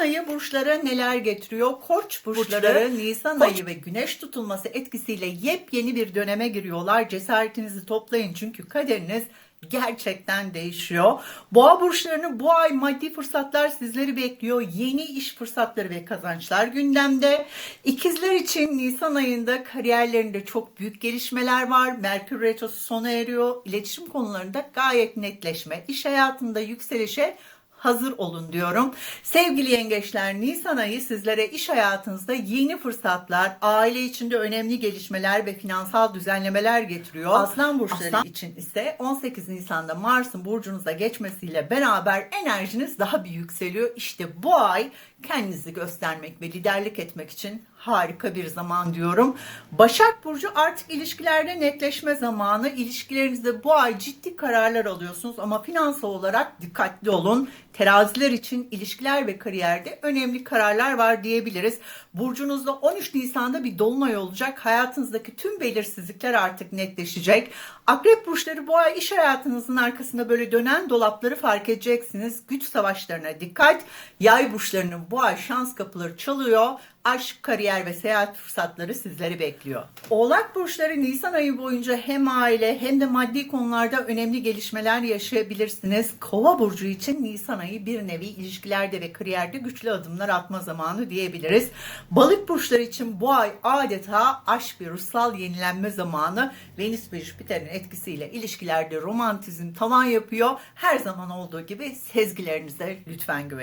ayı burçlara neler getiriyor? Koç burçları, Burçları, Nisan Koç- ayı ve güneş tutulması etkisiyle yepyeni bir döneme giriyorlar. Cesaretinizi toplayın çünkü kaderiniz gerçekten değişiyor. Boğa burçlarını bu ay maddi fırsatlar sizleri bekliyor. Yeni iş fırsatları ve kazançlar gündemde. İkizler için Nisan ayında kariyerlerinde çok büyük gelişmeler var. Merkür retrosu sona eriyor. İletişim konularında gayet netleşme, iş hayatında yükselişe hazır olun diyorum. Sevgili yengeçler Nisan ayı sizlere iş hayatınızda yeni fırsatlar, aile içinde önemli gelişmeler ve finansal düzenlemeler getiriyor. Aslan burçları Aslan- için ise 18 Nisan'da Mars'ın burcunuza geçmesiyle beraber enerjiniz daha bir yükseliyor. İşte bu ay kendinizi göstermek ve liderlik etmek için harika bir zaman diyorum. Başak Burcu artık ilişkilerde netleşme zamanı. İlişkilerinizde bu ay ciddi kararlar alıyorsunuz ama finansal olarak dikkatli olun. Teraziler için ilişkiler ve kariyerde önemli kararlar var diyebiliriz. Burcunuzda 13 Nisan'da bir dolunay olacak. Hayatınızdaki tüm belirsizlikler artık netleşecek. Akrep burçları bu ay iş hayatınızın arkasında böyle dönen dolapları fark edeceksiniz. Güç savaşlarına dikkat. Yay burçlarının bu ay şans kapıları çalıyor. Aşk, kariyer ve seyahat fırsatları sizleri bekliyor. Oğlak burçları Nisan ayı boyunca hem aile hem de maddi konularda önemli gelişmeler yaşayabilirsiniz. Kova burcu için Nisan ayı bir nevi ilişkilerde ve kariyerde güçlü adımlar atma zamanı diyebiliriz. Balık burçları için bu ay adeta aşk ve ruhsal yenilenme zamanı. Venüs ve Jüpiter'in etkisiyle ilişkilerde romantizm tavan yapıyor. Her zaman olduğu gibi sezgilerinize lütfen güvenin.